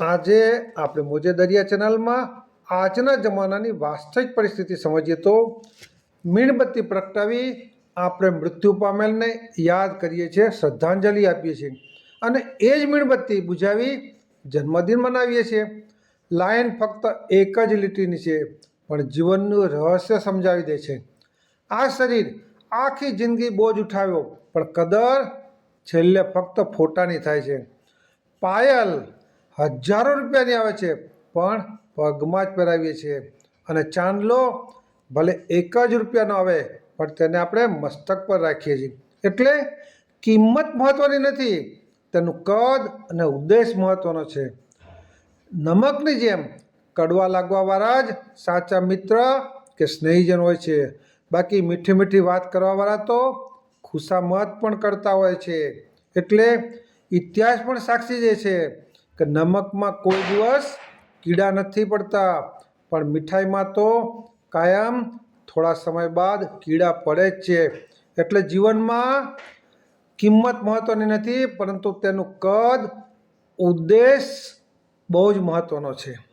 આજે આપણે મોજે દરિયા ચેનલમાં આજના જમાનાની વાસ્તવિક પરિસ્થિતિ સમજીએ તો મીણબત્તી પ્રગટાવી આપણે મૃત્યુ પામેલને યાદ કરીએ છીએ, શ્રદ્ધાંજલિ આપીએ છીએ અને એ જ મીણબત્તી બુજાવી જન્મદિન મનાવીએ છીએ. લાયન ફક્ત એક જ લીટીની છે, પણ જીવનનું રહસ્ય સમજાવી દે છે. આ શરીર આખી જિંદગી બોજ ઉઠાવ્યો, પણ કદર છેલ્લે ફક્ત ફોટાની થાય છે. પાયલ હજારો રૂપિયાની આવે છે, પણ પગમાં જ પહેરાવીએ છીએ. અને ચાંદલો ભલે એક જ રૂપિયાનો આવે, પણ તેને આપણે મસ્તક પર રાખીએ છીએ. એટલે કિંમત મહત્ત્વની નથી, તેનું કદ અને ઉદ્દેશ મહત્ત્વનો છે. નમકની જેમ, કડવા લાગવાવાળા જ સાચા મિત્ર કે સ્નેહીજન હોય છે. બાકી મીઠી મીઠી વાત કરવાવાળા તો ખુશામત પણ કરતા હોય છે. એટલે ઇતિહાસ પણ સાક્ષી જે છે. કે નમકમાં કોઈ દિવસ કીડા નથી પડતા, પણ મીઠાઈમાં તો કાયમ થોડા સમય બાદ કીડા પડે જ છે. એટલે જીવનમાં કિંમત મહત્ત્વની નથી, પરંતુ તેનું કદ, ઉદ્દેશ બહુ જ મહત્ત્વનો છે.